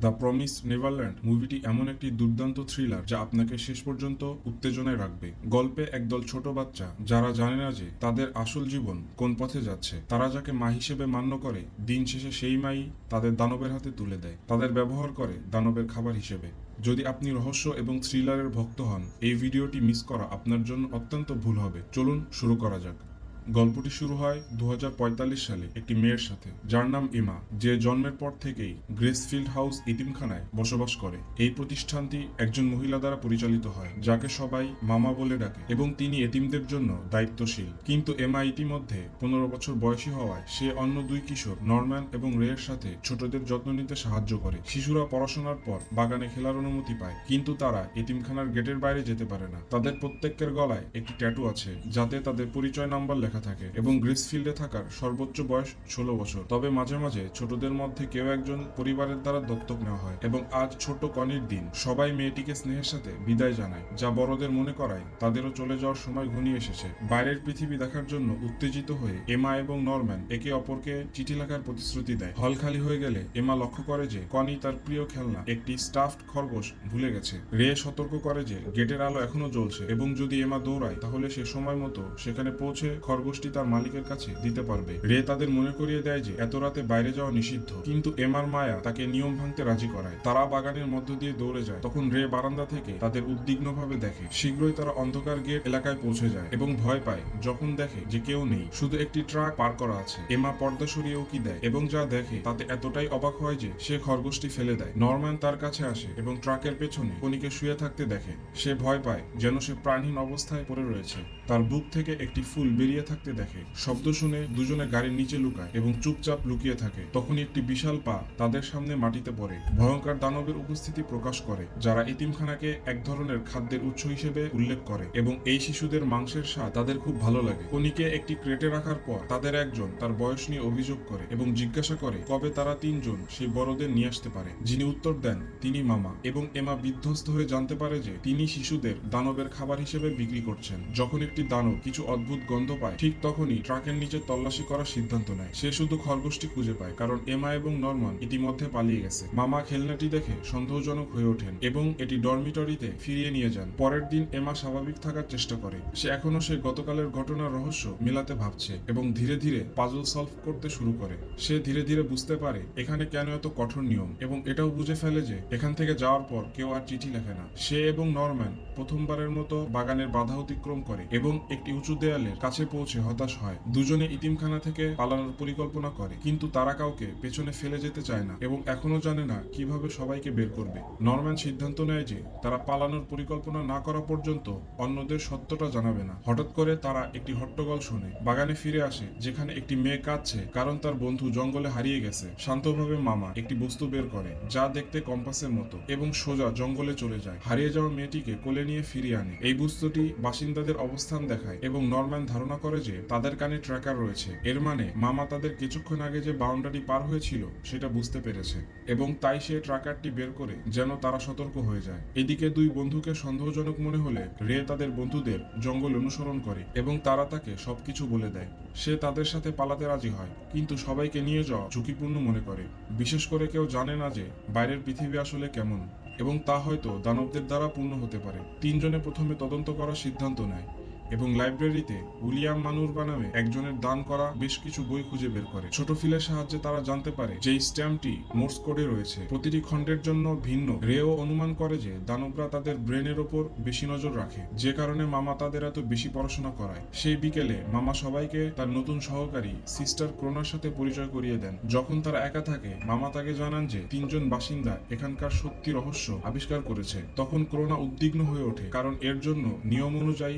The promise Neverland মুভিটি এমন একটি দুর্দান্ত থ্রিলার যা আপনাকে শেষ পর্যন্ত উত্তেজনায় রাখবে। গল্পে একদল ছোট বাচ্চা যারা জানে না যে তাদের আসল জীবন কোন পথে যাচ্ছে। তারা যাকে মা হিসেবে মান্য করে, দিন শেষে সেই মাই তাদের দানবের হাতে তুলে দেয়। তাদের ব্যবহার করে দানবের খাবার হিসেবে। যদি আপনি রহস্য এবং থ্রিলারের ভক্ত হন, এই ভিডিওটি মিস করা আপনার জন্য অত্যন্ত ভুল হবে। চলুন শুরু করা যাক। গল্পটি শুরু হয় দু হাজার পঁয়তাল্লিশ সালে একটি মেয়ের সাথে, যার নাম ইমা, যে জন্মের পর থেকেই গ্রেসফিল্ড হাউস ইতিমখানায় বসবাস করে। এই প্রতিষ্ঠানটি একজন মহিলা দ্বারা পরিচালিত হয়, যাকে সবাই মামা বলে ডাকে এবং তিনি এতিমদের জন্য দায়িত্বশীল। কিন্তু এমা ইতিমধ্যে পনেরো বছর বয়সী হওয়ায় সে অন্য দুই কিশোর, নরম্যান এবং রেয়ের সাথে ছোটদের যত্ন নিতে সাহায্য করে। শিশুরা পড়াশোনার পর বাগানে খেলার অনুমতি পায়, কিন্তু তারা এতিমখানার গেটের বাইরে যেতে পারে না। তাদের প্রত্যেকের গলায় একটি ট্যাটু আছে, যাতে তাদের পরিচয় নাম্বার লেখা থাকে এবং গ্রিসফিল্ডে থাকার সর্বোচ্চ বয়স ষোলো বছর। তবে মাঝে মাঝে ছোটদের মধ্যে কেউ একজন পরিবারের দ্বারা দত্তক নেওয়া হয় এবং আজ ছোট কনির দিন। সবাই মেয়েটিকে স্নেহের সাথে বিদায় জানায়, যা বড়দের মনে করায় তাদেরও চলে যাওয়ার সময় ঘনিয়ে এসেছে। বাইরের পৃথিবী দেখার জন্য উত্তেজিত হয়ে এমা এবং নরম্যান একে অপরকে চিঠি লেখার প্রতিশ্রুতি দেয়। হল খালি হয়ে গেলে এমা লক্ষ্য করে যে কনি তার প্রিয় খেলনা, একটি স্টাফড খরগোশ, ভুলে গেছে। রে সতর্ক করে যে গেটের আলো এখনও জ্বলছে এবং যদি এমা দৌড়ায়, তাহলে সে সময় মতো সেখানে পৌঁছে খরগোশটি তার মালিকের কাছে দিতে পারবে। রে তাদের মনে করিয়ে দেয় যে, এত রাতে বাইরে যাওয়া নিষিদ্ধ। কিন্তু এমার মায়া তাকে নিয়ম ভাঙতে রাজি করায়। তারা বাগানের মধ্য দিয়ে দৌড়ে যায়। তখন রে বারান্দা থেকে তাদের উদ্বিগ্নভাবে দেখে। শীঘ্রই তারা অন্ধকার গেট এলাকায় পৌঁছে যায় এবং ভয় পায়। যখন দেখে যে কেউ নেই, শুধু একটি ট্রাক পার করা আছে। এমা পর্দা সরিয়ে উকি দেয়? এবং যা দেখে তাতে এতটাই অবাক হয় যে, সে খরগোশটি ফেলে দেয়। নরম্যান তার কাছে আসে এবং ট্রাকের পেছনে কনিকে শুয়ে থাকতে দেখে। সে ভয় পায় যেন সে প্রাণহীন অবস্থায় পড়ে রয়েছে। তার বুক থেকে একটি ফুল বেরিয়ে থাকতে দেখে, শব্দ শুনে দুজনে গাড়ির নিচে লুকায় এবং চুপচাপ লুকিয়ে থাকে। তখনই একটি বিশাল পা তাদের সামনে মাটিতে পড়ে। ভয়ঙ্কর দানবের উপস্থিতি প্রকাশ করে, যারা ইতিমখানাকে এক ধরনের খাদ্যের উৎস হিসেবে উল্লেখ করে এবং এই শিশুদের মাংসের স্বাদ তাদের খুব ভালো লাগে। কনিকে একটি ক্রেটে রাখার পর তাদের একজন তার বয়স নিয়ে অভিযোগ করে এবং জিজ্ঞাসা করে, কবে তারা তিনজন সেই বড়দের নিয়ে আসতে পারে? যিনি উত্তর দেন, তিনি মামা। এবং এমা বিধ্বস্ত হয়ে জানতে পারে যে, তিনি শিশুদের দানবের খাবার হিসেবে বিক্রি করছেন। যখন একটি দানব কিছু অদ্ভুত গন্ধ পায় ঠিক তখনই ট্রাকের নিচে তল্লাশি করার সিদ্ধান্ত নেয়। সে শুধু খরগোশটি খুঁজে পায়, কারণ এমা এবং নরমান ইতিমধ্যে পালিয়ে গেছে। মামা খেলনাটি দেখে সন্দেহজনক হয়ে ওঠেন এবং এটি ডরমিটরিতে ফিরিয়ে নিয়ে যান। পরের দিন এমা স্বাভাবিক থাকার চেষ্টা করে। সে এখনও সেই গতকালের ঘটনার রহস্য মেলাতে ভাবছে এবং ধীরে ধীরে পাজল সলভ করতে শুরু করে। সে ধীরে ধীরে বুঝতে পারে এখানে কেন এত কঠোর নিয়ম এবং এটাও বুঝে ফেলে যে এখান থেকে যাওয়ার পর কেউ আর চিঠি লেখে না। সে এবং নরম্যান প্রথমবারের মতো বাগানের বাধা অতিক্রম করে এবং একটি উঁচু দেয়ালের কাছে পৌঁছে হতাশ হয়। দুজনে ইতিমখানা থেকে পালানোর পরিকল্পনা করে, কিন্তু তারা কাউকে পেছনে ফেলে যেতে চায় না এবং এখনও জানে না কীভাবে সবাইকে বের করবে। নরম্যান সিদ্ধান্ত নেয় যে, তারা পালানোর পরিকল্পনা না করা পর্যন্ত অন্যদের সত্যটা জানাবে না। হঠাৎ করে তারা একটি হট্টগোল শোনে। বাগানে ফিরে আসে, যেখানে একটি মেয়ে কাঁদছে কারণ তার বন্ধু জঙ্গলে হারিয়ে গেছে। শান্তভাবে মামা একটি বস্তু বের করে, যা দেখতে কম্পাসের মতো এবং সোজা জঙ্গলে চলে যায়। হারিয়ে যাওয়া মেয়েটিকে কোলে নিয়ে ফিরিয়ে আনে। এই বস্তুটি বাসিন্দাদের অবস্থান দেখায় এবং নরম্যান ধারণা করে যে তাদের কানে ট্র্যাকার রয়েছে। এর মানে মামা তাদের কিছুক্ষণ আগে যে বাউন্ডারি পার হয়েছিল, সেটা বুঝতে পেরেছে। এবং তাই সে ট্র্যাকারটি বের করে যেন তারা সতর্ক হয়ে যায়। এদিকে দুই বন্ধুকে সন্দেহজনক মনে হলে রে তাদের বন্ধুদের জঙ্গল অনুসরণ করে এবং তারা তাকে সবকিছু বলে দেয়। সে তাদের সাথে পালাতে রাজি হয়, কিন্তু সবাইকে নিয়ে যাওয়া ঝুঁকিপূর্ণ মনে করে। বিশেষ করে কেউ জানে না যে বাইরের পৃথিবী আসলে কেমন। এবং তা হয়তো দানবদের দ্বারা পূর্ণ হতে পারে। তিনজনে প্রথমে তদন্ত করার সিদ্ধান্ত নেয়। এবং লাইব্রেরিতে উইলিয়াম মানুরবা নামে একজনের দান করা বেশ কিছু বই খুঁজে বের করে। ছোট ফিলের সাহায্যে তারা জানতে পারে যে স্ট্যাম্পটি মোর্স কোডে রয়েছে। প্রতিটি খণ্ডের জন্য ভিন্ন রেও অনুমান করে যে দানবরা তাদের ব্রেনের ওপর বেশি নজর রাখে। যে কারণে মামা তাদের এত বেশি পড়াশোনা করায়। সেই বিকেলে মামা সবাইকে তার নতুন সহকারী সিস্টার ক্রোনার সাথে পরিচয় করিয়ে দেন। যখন তারা একা থাকে, মামা তাকে জানান যে তিনজন বাসিন্দা এখানকার সত্যি রহস্য আবিষ্কার করেছে। তখন ক্রোনা উদ্বিগ্ন হয়ে ওঠে, কারণ এর জন্য নিয়ম অনুযায়ী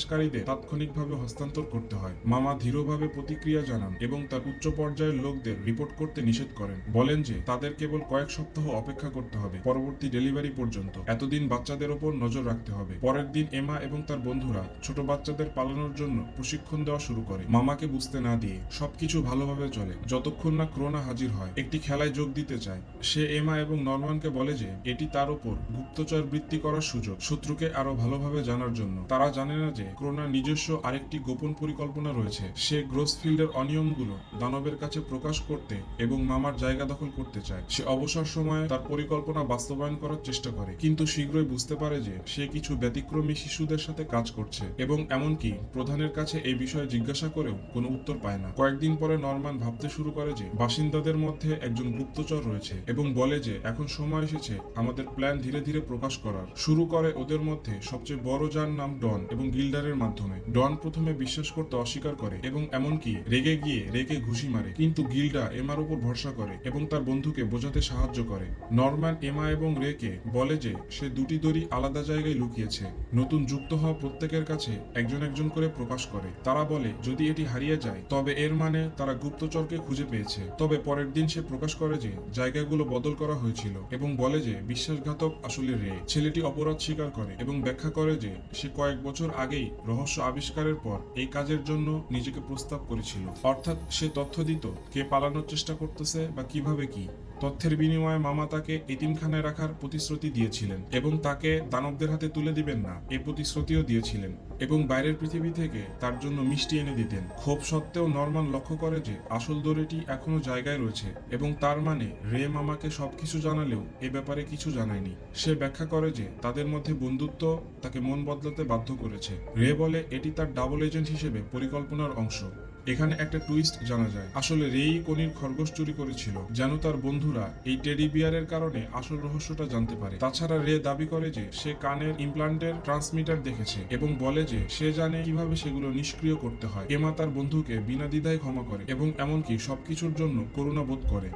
অনুপ্রবেশকারীদের তাৎক্ষণিকভাবে হস্তান্তর করতে হয়। মামা ধীরভাবে প্রতিক্রিয়া জানান এবং তার উচ্চ পর্যায়ের লোকদের রিপোর্ট করতে নিষেধ করেন। বলেন যে, তাদের কেবল কয়েক সপ্তাহ অপেক্ষা করতে হবে, পরবর্তী ডেলিভারি পর্যন্ত। এতদিন বাচ্চাদের ওপর নজর রাখতে হবে। পরের দিন এমা এবং তার বন্ধুরা ছোট বাচ্চাদের পালানোর জন্য প্রশিক্ষণ দেওয়া শুরু করে। মামাকে বুঝতে না দিয়ে সবকিছু ভালোভাবে চলে। যতক্ষণ না ক্রোনা হাজির হয়, একটি খেলায় যোগ দিতে চায়। সে এমা এবং নরমানকে বলে যে, এটি তার ওপর গুপ্তচর বৃত্তি করার সুযোগ। শত্রুকে আরও ভালোভাবে জানার জন্য। তারা জানে না যে ক্রোনার নিজস্ব আরেকটি গোপন পরিকল্পনা রয়েছে। সে গ্রোসফিল্ডের অনিয়মগুলো দানবের কাছে প্রকাশ করতে এবং মামার জায়গা দখল করতে চায়। সে অবসর সময়ে তার পরিকল্পনা বাস্তবায়ন করার চেষ্টা করে, কিন্তু শীঘ্রই বুঝতে পারে যে সে কিছু ব্যতিক্রমী শিশুদের সাথে কাজ করছে এবং এমনকি প্রধানের কাছে এই বিষয়ে জিজ্ঞাসা করেও কোনো উত্তর পায় না। কয়েকদিন পরে নরমান ভাবতে শুরু করে যে বাসিন্দাদের মধ্যে একজন গুপ্তচর রয়েছে এবং বলে যে, এখন সময় এসেছে আমাদের প্ল্যান ধীরে ধীরে প্রকাশ করার। শুরু করে ওদের মধ্যে সবচেয়ে বড় যার নাম ডন এবং গিল্ডারের মাধ্যমে ডন প্রথমে বিশ্বাস করতে অস্বীকার করে এবং এমনকি রেগে গিয়ে রেগে ঘুষি মারে। কিন্তু গিল্ডা এমার উপর ভরসা করে এবং তার বন্ধুকে বোঝাতে সাহায্য করে। নরম্যান এমা এবং রেকে বলে যে, সে দুটি দড়ি আলাদা জায়গায় লুকিয়েছে। নতুন যুক্ত হওয়া প্রত্যেকের কাছে একজন একজন করে প্রকাশ করে। তারা বলে, যদি এটি হারিয়ে যায়, তবে এর মানে তারা গুপ্তচরকে খুঁজে পেয়েছে। তবে পরের দিন সে প্রকাশ করে যে, জায়গাগুলো বদল করা হয়েছিল এবং বলে যে, বিশ্বাসঘাতক আসলে রে। ছেলেটি অপরাধ স্বীকার করে এবং ব্যাখ্যা করে যে, সে কয়েক বছর আগেই রহস্য আবিষ্কারের পর এই কাজের জন্য নিজেকে প্রস্তাব করেছিল। অর্থাৎ সে তথ্য দিত, কে পালানোর চেষ্টা করতেছে বা কীভাবে কি। তথ্যের বিনিময়ে মামা তাকে এতিমখানায় রাখার প্রতিশ্রুতি দিয়েছিলেন এবং তাকে দানবদের হাতে তুলে দিবেন না এই প্রতিশ্রুতিও দিয়েছিলেন এবং বাইরের পৃথিবী থেকে তার জন্য মিষ্টি এনে দিতেন। ক্ষোভ সত্ত্বেও নরমান লক্ষ্য করে যে আসল দড়িটি এখনও জায়গায় রয়েছে এবং তার মানে রে মামাকে সবকিছু জানালেও এ ব্যাপারে কিছু জানায়নি। সে ব্যাখ্যা করে যে তাদের মধ্যে বন্ধুত্ব তাকে মন বদলাতে বাধ্য করেছে। রে বলে, এটি তার ডাবল এজেন্ট হিসেবে পরিকল্পনার অংশ। এখানে একটা টুইস্ট জানা যায়। আসলে রেই কনির খরগোশ চুরি করেছিল, যেন তার বন্ধুরা এই টেডি বিয়ারের কারণে আসল রহস্যটা জানতে পারে। তাছাড়া রে দাবি করে যে সে কানের ইমপ্লান্টের ট্রান্সমিটার দেখেছে এবং বলে যে সে জানে কীভাবে সেগুলো নিষ্ক্রিয় করতে হয়। এমা তার বন্ধুকে বিনা দ্বিধায় ক্ষমা করে এবং এমনকি সবকিছুর জন্য করুণা বোধ করে।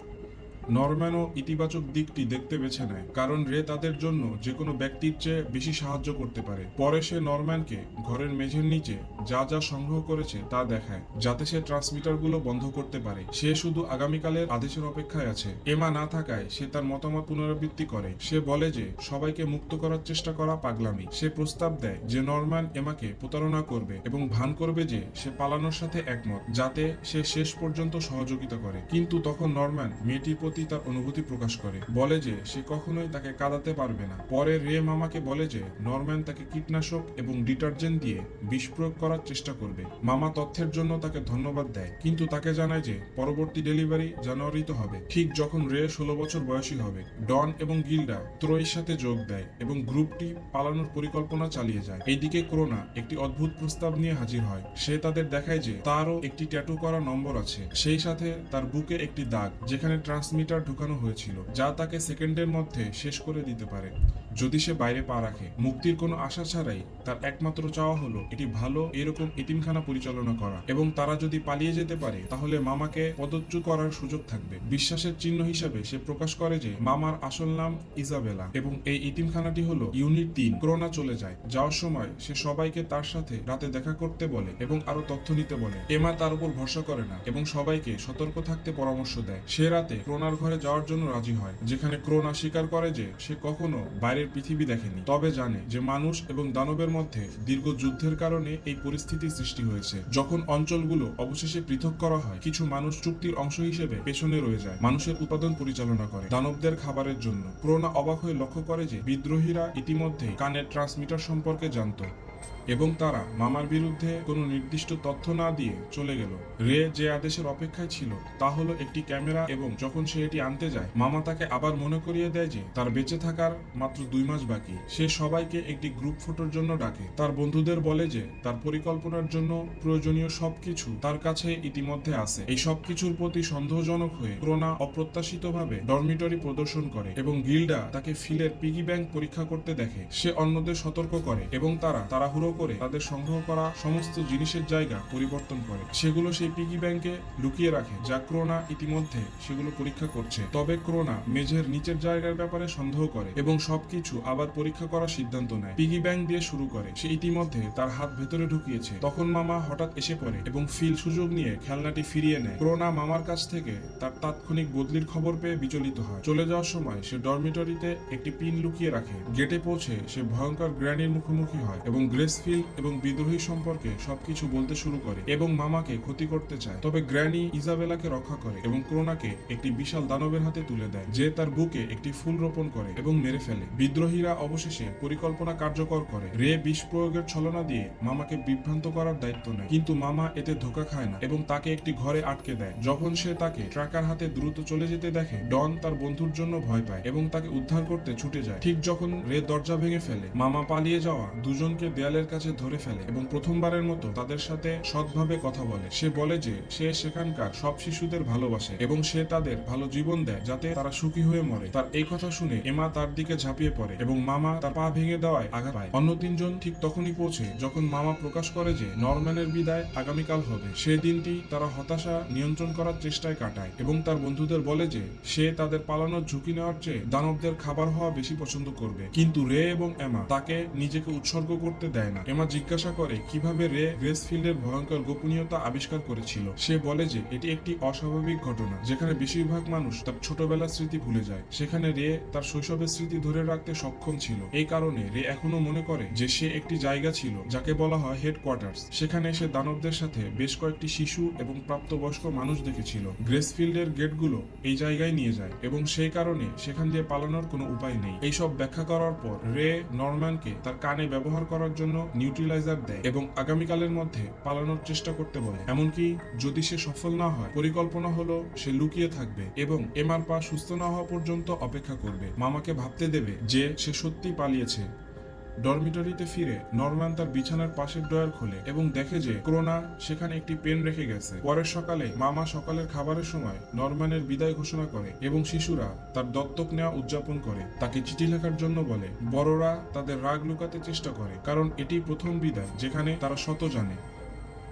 নরম্যানও ইতিবাচক দিকটি দেখতে বেছে নেয়, কারণ রে তাদের জন্য যে কোনো ব্যক্তির চেয়ে বেশি সাহায্য করতে পারে। পরে সে নরম্যানকে ঘরের মেঝের নিচে যা যা সংগ্রহ করেছে তা দেখায়, যাতে সে ট্রান্সমিটারগুলো বন্ধ করতে পারে। সে শুধু আগামীকালের আদেশের অপেক্ষায় আছে। এমা না থাকায় সে তার মতামত পুনরাবৃত্তি করে। সে বলে যে, সবাইকে মুক্ত করার চেষ্টা করা পাগলামি। সে প্রস্তাব দেয় যে, নরম্যান এমাকে প্রতারণা করবে এবং ভান করবে যে, সে পালানোর সাথে একমত, যাতে সে শেষ পর্যন্ত সহযোগিতা করে। কিন্তু তখন নরম্যান মেয়েটির প্রতি তার অনুভূতি প্রকাশ করে। বলে যে, সে কখনোই তাকে কাঁদাতে পারবে না। পরে রে মামাকে বলে যে, নরম্যান তাকে কীটনাশক এবং ডিটারজেন্ট দিয়ে বিষ প্রয়োগ করার চেষ্টা করবে। মামা তথ্যের জন্য তাকে ধন্যবাদ দেয়, কিন্তু তাকে জানায় যে, পরবর্তী ডেলিভারি জানুয়ারিতে হবে। ঠিক যখন রে ষোলো বছর বয়সী হবে, ডন এবং গিল্ডা ত্রয়ীর সাথে যোগ দেয় এবং গ্রুপটি পালানোর পরিকল্পনা চালিয়ে যায়। এইদিকে ক্রোনা একটি অদ্ভুত প্রস্তাব নিয়ে হাজির হয়। সে তাদের দেখায় যে, তারও একটি ট্যাটু করা নম্বর আছে। সেই সাথে তার বুকে একটি দাগ, যেখানে ট্রান্সমিটার ঢুকানো হয়েছিল যা তাকে সেকেন্ডের মধ্যে শেষ করে দিতে পারে। যদি সে বাইরে পা রাখে, মুক্তির কোনো আশা ছাড়াই তার একমাত্র চাওয়া হলো এটি ভালো এরকম এতিমখানা পরিচালনা করা। এবং তারা যদি পালিয়ে যেতে পারে, তাহলে মামাকে পদচ্যুত করার সুযোগ থাকবে। বিশ্বাসের চিহ্ন হিসাবে সে প্রকাশ করে যে মামার আসল নাম ইজাবেলা। এবং এই ইতিমখানাটি হলো ইউনিট তিন, ক্রোনা চলে যায়। যাওয়ার সময় সে সবাইকে তার সাথে রাতে দেখা করতে বলে এবং আরও তথ্য নিতে বলে। এমা তার উপর ভরসা করে না এবং সবাইকে সতর্ক থাকতে পরামর্শ দেয়। সে রাতে ক্রোনার ঘরে যাওয়ার জন্য রাজি হয়, যেখানে ক্রোনা স্বীকার করে যে সে কখনো বাইরের পৃথিবী দেখেনি। তবে জানে যে মানুষ এবং দানবের মধ্যে দীর্ঘ যুদ্ধের কারণে এই পরিস্থিতি সৃষ্টি হয়েছে। যখন অঞ্চলগুলো অবশেষে পৃথক করা হয়, কিছু মানুষ চুক্তির অংশ হিসেবে পেছনে রয়ে যায়, মানুষের উৎপাদন পরিচালনা করে দানবদের খাবারের জন্য। ক্রোনা অবাক হয়ে লক্ষ্য করে যে বিদ্রোহীরা ইতিমধ্যে কানের ট্রান্সমিটার সম্পর্কে জানতো। এবং তারা মামার বিরুদ্ধে কোনো নির্দিষ্ট তথ্য না দিয়ে চলে গেল। রে যে আদেশের অপেক্ষায় ছিল, তা হলো একটি ক্যামেরা এবং যখন সে এটি আনতে যায়, মামা তাকে আবার মনে করিয়ে দেয় যে তার বেঁচে থাকার মাত্র দুই মাস বাকি। সে সবাইকে একটি গ্রুপ ফটোর জন্য ডাকে। তার বন্ধুদের বলে যে তার পরিকল্পনার জন্য প্রয়োজনীয় সবকিছু তার কাছে ইতিমধ্যে আছে। এই সবকিছুর প্রতি সন্দেহজনক হয়ে ক্রোনা অপ্রত্যাশিতভাবে ডরমিটরি প্রদর্শন করে এবং গিল্ডা তাকে ফিলের পিগি ব্যাংক পরীক্ষা করতে দেখে। সে অন্যদের সতর্ক করে এবং তারা তাড়াহুড়ো করে তাদের সংগ্রহ করা সমস্ত জিনিসের জায়গা পরিবর্তন করে। সেগুলো সেই পিগি ব্যাংকে লুকিয়ে রাখে, যা ক্রোনা ইতিমধ্যে সেগুলো পরীক্ষা করছে। তবে ক্রোনা মেঝের নিচের জায়গার ব্যাপারে সন্দেহ করে এবং সবকিছু আবার পরীক্ষা করার সিদ্ধান্ত নেয়। পিগি ব্যাংক দিয়ে শুরু করে। সে ইতিমধ্যে তার হাত ভেতরে ঢুকিয়েছে। তখন মামা হঠাৎ এসে পড়ে এবং ফিল সুযোগ নিয়ে খেলনাটি ফিরিয়ে নেয়। ক্রোনা মামার কাছ থেকে তার তাৎক্ষণিক বদলির খবর পেয়ে বিচলিত হয়। চলে যাওয়ার সময় সে ডরমিটরিতে একটি পিন লুকিয়ে রাখে। গেটে পৌঁছে সে ভয়ঙ্কর গ্র্যানির মুখোমুখি হয় এবং গ্রেস গ্রেসফিল্ড এবং বিদ্রোহী সম্পর্কে সবকিছু বলতে শুরু করে এবং মামাকে ক্ষতি করতে চায়। তবে গ্র্যানি ইজাবেলাকে রক্ষা করে এবং ক্রোনাকে একটি বিশাল দানবের হাতে তুলে দেয়, যে তার বুকে একটি ফুল রোপণ করে এবং মেরে ফেলে। বিদ্রোহীরা অবশেষে পরিকল্পনা কার্যকর করে। রে বিষ প্রয়োগের ছলনা দিয়ে মামাকে বিভ্রান্ত করার দায়িত্ব নেয়। কিন্তু মামা এতে ধোকা খায় না এবং তাকে একটি ঘরে আটকে দেয়। যখন সে তাকে ট্রাকার হাতে দ্রুত চলে যেতে দেখে, ডন তার বন্ধুর জন্য ভয় পায় এবং তাকে উদ্ধার করতে ছুটে যায়। ঠিক যখন রে দরজা ভেঙে ফেলে, মামা পালিয়ে যাওয়া দুজনকে দেয়ালের কাছে ধরে ফেলে এবং প্রথমবারের মতো তাদের সাথে সৎভাবে কথা বলে। সে বলে যে, সে সেখানকার সব শিশুদের ভালোবাসে এবং সে তাদের ভালো জীবন দেয় যাতে তারা সুখী হয়ে মরে। তার এই কথা শুনে এমা তার দিকে ঝাঁপিয়ে পড়ে এবং মামা তার পা ভেঙে দেওয়ায় আঘাত পায়। অন্য তিনজন ঠিক তখনই পৌঁছে যখন মামা প্রকাশ করে যে, নরম্যানের বিদায় আগামীকাল হবে। সে দিনটি তারা হতাশা নিয়ন্ত্রণ করার চেষ্টায় কাটায় এবং তার বন্ধুদের বলে যে, সে তাদের পালানোর ঝুঁকি নেওয়ার চেয়ে দানবদের খাবার হওয়া বেশি পছন্দ করবে। কিন্তু রে এবং এমা তাকে নিজেকে উৎসর্গ করতে দেয় না। এমা জিজ্ঞাসা করে কীভাবে রে গ্রেসফিল্ডের ভয়ঙ্কর গোপনীয়তা আবিষ্কার করেছিল। সে বলে যে, এটি একটি অস্বাভাবিক ঘটনা, যেখানে বেশিরভাগ মানুষ তার ছোটবেলার স্মৃতি ভুলে যায়। সেখানে রে তার শৈশবের স্মৃতি ধরে রাখতে সক্ষম ছিল। এই কারণে রে এখনও মনে করে যে, সে একটি জায়গা ছিল, যাকে বলা হয় হেডকোয়ার্টার্স। সেখানে সে দানবদের সাথে বেশ কয়েকটি শিশু এবং প্রাপ্তবয়স্ক মানুষ দেখেছিল। গ্রেসফিল্ডের গেটগুলো এই জায়গায় নিয়ে যায় এবং সেই কারণে সেখান দিয়ে পালানোর কোনো উপায় নেই। এইসব ব্যাখ্যা করার পর রে নরম্যানকে তার কানে ব্যবহার করার জন্য নিউট্রিলাইজার দেয় এবং আগামীকালের মধ্যে পালানোর চেষ্টা করতে বলে। এমনকি যদি সে সফল না হয়, পরিকল্পনা হলো সে লুকিয়ে থাকবে এবং এমার পা সুস্থ না হওয়া পর্যন্ত অপেক্ষা করবে। মামাকে ভাবতে দেবে যে সে সত্যি পালিয়েছে। ডরমিটরিতে ফিরে নরম্যান তার বিছানার পাশের ডয়ার খোলে এবং দেখে যে ক্রোনা সেখানে একটি পেন রেখে গেছে। পরের সকালে মামা সকালের খাবারের সময় নরমানের বিদায় ঘোষণা করে এবং শিশুরা তার দত্তক নেওয়া উদযাপন করে। তাকে চিঠি লেখার জন্য বলে, বড়রা তাদের রাগ লুকাতে চেষ্টা করে, কারণ এটি প্রথম বিদায় যেখানে তারা শত জানে।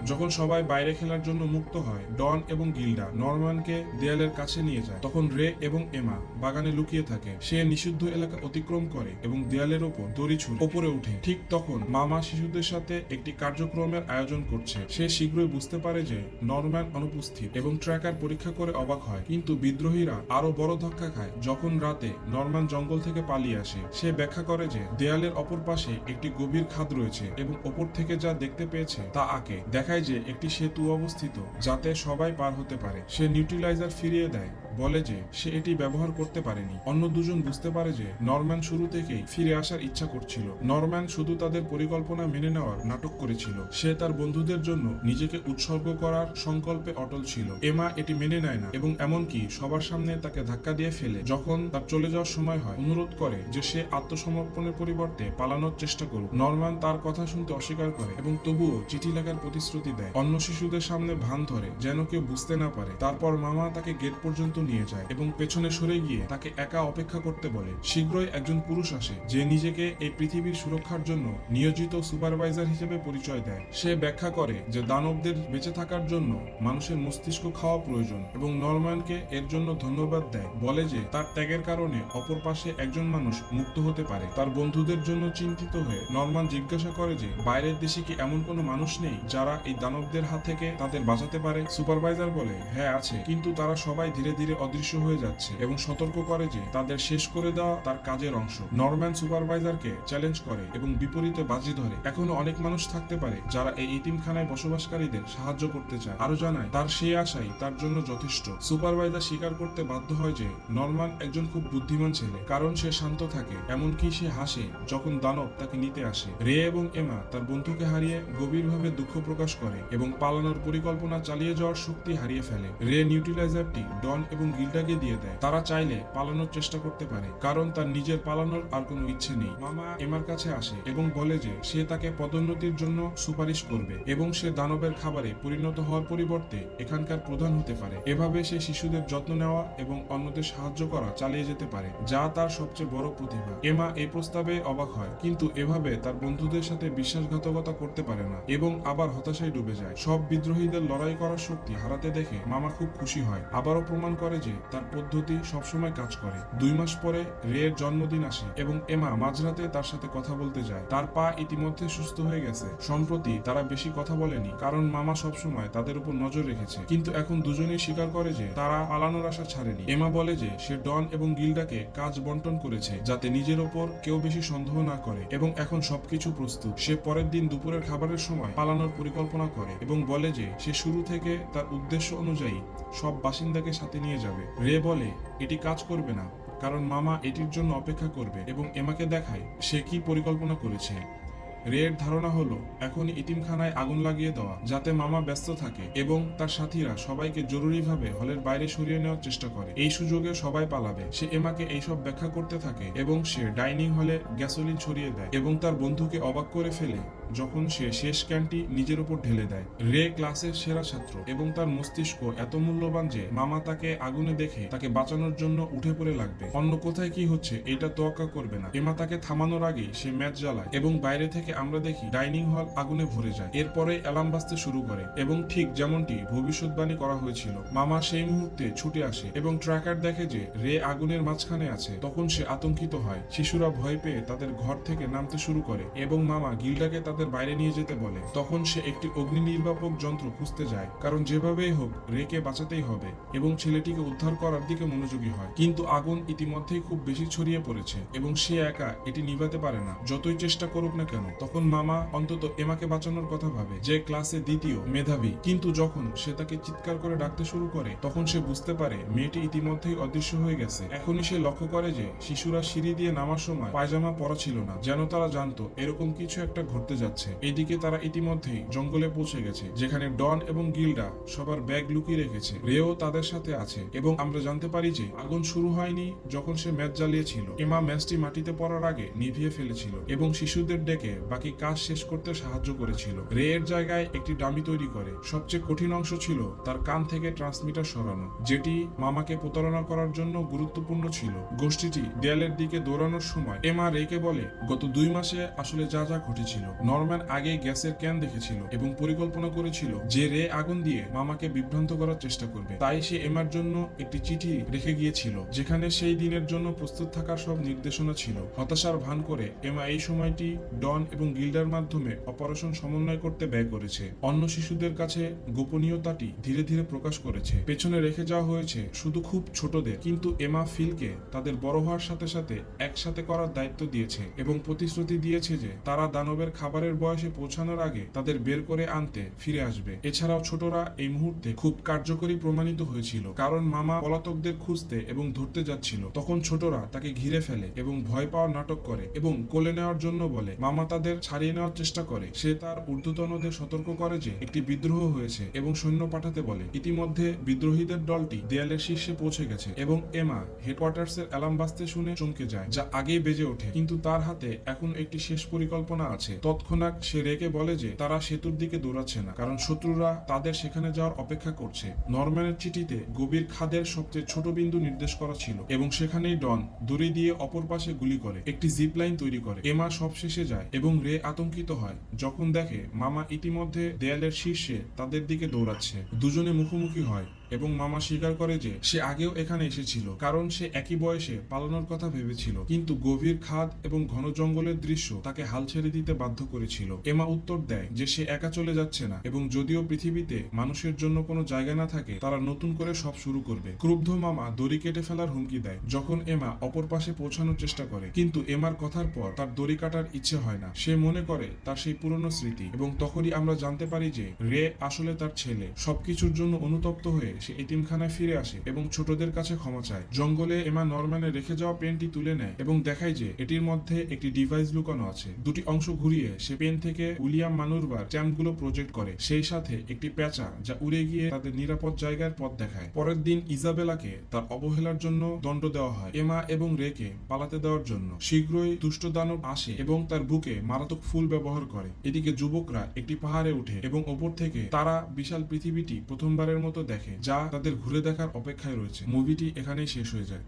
যখন সবাই বাইরে খেলার জন্য মুক্ত হয়, ডন এবং গিল্ডা নরম্যানকে দেয়ালের কাছে নিয়ে যায়। তখন রে এবং এমা বাগানে লুকিয়ে থাকে। সে নিষিদ্ধ এলাকা অতিক্রম করে এবং দেয়ালের ওপর দড়ি ছুঁড়ে ওপরে উঠে ঠিক তখন মামা শিশুদের সাথে একটি কার্যক্রমের আয়োজন করছে। সে শীঘ্রই বুঝতে পারে যে নরম্যান অনুপস্থিত এবং ট্র্যাকার পরীক্ষা করে অবাক হয়। কিন্তু বিদ্রোহীরা আরও বড় ধাক্কা খায় যখন রাতে নরম্যান জঙ্গল থেকে পালিয়ে আসে। সে ব্যাখ্যা করে যে দেয়ালের অপর পাশে একটি গভীর খাদ রয়েছে এবং ওপর থেকে যা দেখতে পেয়েছে তা আঁকে। দেখায় যে একটি সেতু অবস্থিত, যাতে সবাই পার হতে পারে। সে নিউট্রিলাইজার ফিরিয়ে দেয়, বলে যে সে এটি ব্যবহার করতে পারেনি। অন্য দুজন বুঝতে পারে যে নরম্যান শুরু থেকেই ফিরে আসার ইচ্ছা করছিল। নরম্যান শুধু তাদের পরিকল্পনা মেনে নেওয়ার নাটক করেছিল। সে তার বন্ধুদের জন্য নিজেকে উৎসর্গ করার সংকল্পে অটল ছিল। এমা এটি মেনে নেয় না এবং এমনকি সবার সামনে তাকে ধাক্কা দিয়ে ফেলে। যখন তার চলে যাওয়ার সময় হয়, অনুরোধ করে যে সে আত্মসমর্পণের পরিবর্তে পালানোর চেষ্টা করুক। নরম্যান তার কথা শুনতে অস্বীকার করে এবং তবুও চিঠি লেখার প্রতিশ্রুতি দেয়। অন্য শিশুদের সামনে ভান ধরে, যেন কেউ বুঝতে না পারে। তারপর মামা তাকে গেট পর্যন্ত নিয়ে যায় এবং পেছনে সরে গিয়ে তাকে একা অপেক্ষা করতে বলে। শীঘ্রই একজন পুরুষ আসে, যে নিজেকে এই পৃথিবীর সুরক্ষার জন্য নিয়োজিত সুপারভাইজার হিসেবে পরিচয় দেয়। সে ব্যাখ্যা করে যে দানবদের বেঁচে থাকার জন্য মানুষের মস্তিষ্ক খাওয়া প্রয়োজন এবং নরম্যানকে এর জন্য ধন্যবাদ দেয়। বলে যে তার ত্যাগের কারণে অপর পাশে একজন মানুষ মুক্ত হতে পারে। তার বন্ধুদের জন্য চিন্তিত হয়ে নরম্যান জিজ্ঞাসা করে যে, বাইরের দেশে কি এমন কোনো মানুষ নেই যারা এই দানবদের হাত থেকে তাদের বাঁচাতে পারে? সুপারভাইজার বলে হ্যাঁ আছে। কিন্তু তারা সবাই ধীরে ধীরে অদৃশ্য হয়ে যাচ্ছে এবং সতর্ক করে যে তাদের শেষ করে দেওয়া তার কাজের অংশ। নরম্যান সুপারভাইজারকে চ্যালেঞ্জ করে এবং বিপরীতে বাজি ধরে। এখনও অনেক মানুষ থাকতে পারে যারা এই ইতিমখানায় বসবাসকারীদের সাহায্য করতে চায়। আরও জানায়, তার সেই আশাই তার জন্য যথেষ্ট। সুপারভাইজার স্বীকার করতে বাধ্য হয় যে নরম্যান একজন খুব বুদ্ধিমান ছেলে, কারণ সে শান্ত থাকে, এমনকি সে হাসে যখন দানব তাকে নিতে আসে। রে এবং এমা তার বন্ধুকে হারিয়ে গভীরভাবে দুঃখ প্রকাশ করে এবং পালানোর পরিকল্পনা চালিয়ে যাওয়ার শক্তি হারিয়ে ফেলে। রে নিউট্রিলাইজারটি ডন এবং গিল্ডাকে দিয়ে দেয়। তারা চাইলে পালানোর চেষ্টা করতে পারে, কারণ তার নিজের পালানোর আর কোনো ইচ্ছে নেই। মামা এমার কাছে আসে এবং বলে যে, সে তাকে পদোন্নতির জন্য সুপারিশ করবে এবং সে দানবের খাবারে পরিণত হওয়ার পরিবর্তে এখানকার প্রধান হতে পারে। এভাবে সে শিশুদের যত্ন নেওয়া এবং অন্যদের সাহায্য করা চালিয়ে যেতে পারে, যা তার সবচেয়ে বড় প্রতিভা। এমা এই প্রস্তাবে অবাক হয়, কিন্তু এভাবে তার বন্ধুদের সাথে বিশ্বাসঘাতকতা করতে পারে না এবং আবার হতাশায় ডুবে যায়। সব বিদ্রোহীদের লড়াই করার শক্তি হারাতে দেখে মামা খুব খুশি হয়। আবারও প্রমাণ করে যে তার পদ্ধতি সবসময় কাজ করে। দুই মাস পরে রে এর জন্মদিন আসে এবং এমা মাঝরাতে তার সাথে কথা বলতে যায়। তার পা ইতিমধ্যে সুস্থ হয়ে গেছে। সম্প্রতি তারা বেশি কথা বলেনি, কারণ মামা সবসময় তাদের উপর নজর রেখেছে। কিন্তু এখন দুজনেই স্বীকার করে যে তারা পালানোর আশা ছাড়েনি। এমা বলে যে সে ডন এবং গিল্ডাকে কাজ বন্টন করেছে, যাতে নিজের ওপর কেউ বেশি সন্দেহ না করে। এবং এখন সবকিছু প্রস্তুত। সে পরের দিন দুপুরের খাবারের সময় পালানোর পরিকল্পনা করে এবং বলে যে, সে শুরু থেকে তার উদ্দেশ্য অনুযায়ী সব বাসিন্দাকে সাথে নিয়ে যাবে। রে বলে, এটি কাজ করবে না, কারণ মামা এটির জন্য অপেক্ষা করবে এবং এমাকে দেখায় সে কি পরিকল্পনা করেছে। রের ধারণা হলো এখনই ইতিমখানায় আগুন লাগিয়ে দেওয়া, যাতে মামা ব্যস্ত থাকে এবং তার সাথীরা সবাইকে জরুরিভাবে হলের বাইরে সরিয়ে নেওয়ার চেষ্টা করে। এই সুযোগে সবাই পালাবে। সে এমাকে এইসব ব্যাখ্যা করতে থাকে এবং সে ডাইনিং হলে গ্যাসোলিন ছড়িয়ে দেয় এবং তার বন্ধুকে অবাক করে ফেলে যখন সে শেষ ক্যানটি নিজের উপর ঢেলে দেয়। রে ক্লাসের সেরা ছাত্র এবং তার মস্তিষ্ক এত মূল্যবান যে মামা তাকে আগুনে দেখে তাকে বাঁচানোর জন্য উঠে পড়ে লাগবে। অন্য কোথায় কি হচ্ছে এটা তোয়াক্কা করবে না। এমা তাকে থামানোর আগেই সে ম্যাচ জ্বালায় এবং বাইরে থেকে আমরা দেখি ডাইনিং হল আগুনে ভরে যায়। এরপরে অ্যালার্ম বাজতে শুরু করে এবং ঠিক যেমনটি ভবিষ্যৎবাণী করা হয়েছিল, মামা সেই মুহূর্তে ছুটে আসে এবং ট্র্যাকার দেখে যে রে আগুনের মাঝখানে আছে, তখন সে আতঙ্কিত হয়। শিশুরা ভয় পেয়ে তাদের ঘর থেকে নামতে শুরু করে এবং মামা গিল্ডাকে তাদের বাইরে নিয়ে যেতে বলে। তখন সে একটি অগ্নি নির্বাপক যন্ত্র খুঁজতে যায়, কারণ যেভাবেই হোক রেকে বাঁচাতেই হবে এবং ছেলেটিকে উদ্ধার করার দিকে মনোযোগী হয়। কিন্তু আগুন ইতিমধ্যেই খুব বেশি ছড়িয়ে পড়েছে এবং সে একা এটি নিভাতে পারে না, যতই চেষ্টা করুক না কেন। তখন মামা অন্তত এমাকে বাঁচানোর কথা ভাবে। যে ক্লাসে দ্বিতীয় মেধাবী। কিন্তু যখন সে তাকে চিৎকার করে ডাকতে শুরু করে, তখন সে বুঝতে পারে মেয়েটি ইতিমধ্যেই অদৃশ্য হয়ে গেছে। এখনই সে লক্ষ্য করে যে শিশুরা সিঁড়ি দিয়ে নামার সময় পায়জামা পরা ছিল না। যেন তারা জানতো এরকম কিছু একটা ঘটতে যাচ্ছে। এদিকে তারা ইতিমধ্যেই জঙ্গলে পৌঁছে গেছে, যেখানে ডন এবং গিল্ডা সবার ব্যাগ লুকিয়ে রেখেছে। রেও তাদের সাথে আছে এবং আমরা জানতে পারি যে আগুন শুরু হয়নি যখন সে ম্যাচ জ্বালিয়েছিল। এমা ম্যাচটি মাটিতে পড়ার আগে নিভিয়ে ফেলেছিল এবং শিশুদের ডেকে বাকি কাজ শেষ করতে সাহায্য করেছিল। রে এর জায়গায় একটি ডামি তৈরি করে। সবচেয়ে কঠিন অংশ ছিল তার কান থেকে ট্রান্সমিটার সরানো, যেটি মামাকে প্রতারণা করার জন্য গুরুত্বপূর্ণ ছিল। গোষ্ঠীটি দেয়ালের দিকে দৌড়ানোর সময় এমা রেকে বলে, গত দুই মাসে আসলে যা যা ঘটেছিল, নরম্যান আগে গ্যাসের ক্যান দেখেছিল এবং পরিকল্পনা করেছিল যে রে আগুন দিয়ে মামাকে বিভ্রান্ত করার চেষ্টা করবে। তাই সে এমার জন্য একটি চিঠি রেখে গিয়েছিল, যেখানে সেই দিনের জন্য প্রস্তুত থাকার সব নির্দেশনা ছিল। হতাশার ভান করে এমা এই সময়টি ডন এবং গিল্ডার মাধ্যমে অপারেশন সমন্বয় করতে ব্যয় করেছে। অন্য শিশুদের কাছে গোপনীয়তাটি ধীরে ধীরে প্রকাশ করেছে। পেছনে রেখে যাওয়া হয়েছে শুধু খুব ছোটদের, কিন্তু এমা ফিলকে তাদের বড় হওয়ার সাথে সাথে একসাথে করার দায়িত্ব দিয়েছে এবং প্রতিশ্রুতি দিয়েছে যে তারা দানবের খাবারের বয়সে পৌঁছানোর আগে তাদের বের করে আনতে ফিরে আসবে। এছাড়াও ছোটরা এই মুহূর্তে খুব কার্যকরী প্রমাণিত হয়েছিল, কারণ মামা পলাতকদের খুঁজতে এবং ধরতে যাচ্ছিল। তখন ছোটরা তাকে ঘিরে ফেলে এবং ভয় পাওয়ার নাটক করে এবং কোলে নেওয়ার জন্য বলে, মামা তাদের ছাড়িয়ে নেওয়ার চেষ্টা করে। সে তার ঊর্ধ্বতনদের সতর্ক করে যে, একটি বিদ্রোহ হয়েছে এবং সৈন্য পাঠাতে বলে। ইতিমধ্যে বিদ্রোহীদের দলটি দেয়ালের শীর্ষে পৌঁছে গেছে এবং এমা হেডকোয়ার্টার্সের অ্যালার্ম বাজতে শুনে চমকে যায়, যা আগেই বেজে ওঠে। কিন্তু তার হাতে এখন একটি শেষ পরিকল্পনা আছে। তৎক্ষণাৎ সে রেগে বলে যে, তারা সেতুর দিকে দৌড়াচ্ছে না, কারণ শত্রুরা তাদের সেখানে যাওয়ার অপেক্ষা করছে। নরম্যানের চিঠিতে গভীর খাদের সবচেয়ে ছোট বিন্দু নির্দেশ করা ছিল এবং সেখানেই ডন দড়ি দিয়ে অপর পাশে গুলি করে, একটি জিপ লাইন তৈরি করে। এমা সব শেষে যায় এবং রে আতঙ্কিত হয়। যখন দেখে, মামা ইতিমধ্যে দেয়ালের শীর্ষে তাদের দিকে দৌড়াচ্ছে। দুজনে মুখোমুখি হয়। এবং মামা স্বীকার করে যে সে আগেও এখানে এসেছিল, কারণ সে একই বয়সে পালানোর কথা ভেবেছিল। কিন্তু গভীর খাদ এবং ঘন জঙ্গলের দৃশ্য তাকে হাল ছেড়ে দিতে বাধ্য করেছিল। এমা উত্তর দেয় যে সে একা চলে যাচ্ছে না এবং যদিও পৃথিবীতে মানুষের জন্য কোনো জায়গা না থাকে, তারা নতুন করে সব শুরু করবে। ক্রুব্ধ মামা দড়ি কেটে ফেলার হুমকি দেয় যখন এমা অপর পাশে পৌঁছানোর চেষ্টা করে। কিন্তু এমার কথার পর তার দড়ি কাটার ইচ্ছে হয় না। সে মনে করে তার সেই পুরনো স্মৃতি এবং তখনই আমরা জানতে পারি যে রে আসলে তার ছেলে। সবকিছুর জন্য অনুতপ্ত হয়ে সে এতিমখানায় ফিরে আসে এবং ছোটদের কাছে ক্ষমা চায়। জঙ্গলে এমা নরম্যানে রেখে যাওয়া পেনটি তুলে নেয় এবং দেখায় যে এটির মধ্যে একটি ডিভাইস লুকানো আছে। দুটি অংশ ঘুরিয়ে সে পেন থেকে উইলিয়াম মানুরবার স্ট্যাম্পগুলো প্রজেক্ট করে। সেই সাথে একটি প্যাঁচা যা উড়ে গিয়ে তাদের নিরাপদ জায়গার পথ দেখায়। পরের দিন ইজাবেলাকে তার অবহেলার জন্য দণ্ড দেওয়া হয় এমা এবং রেকে পালাতে দেওয়ার জন্য। শীঘ্রই দুষ্ট দানব আসে এবং তার বুকে মারাত্মক ফুল ব্যবহার করে। এদিকে যুবকরা একটি পাহাড়ে উঠে এবং ওপর থেকে তারা বিশাল পৃথিবীটি প্রথমবারের মতো দেখে যা তাদের ঘুরে দেখার অপেক্ষায় রয়েছে। মুভিটি এখানেই শেষ হয়ে যায়।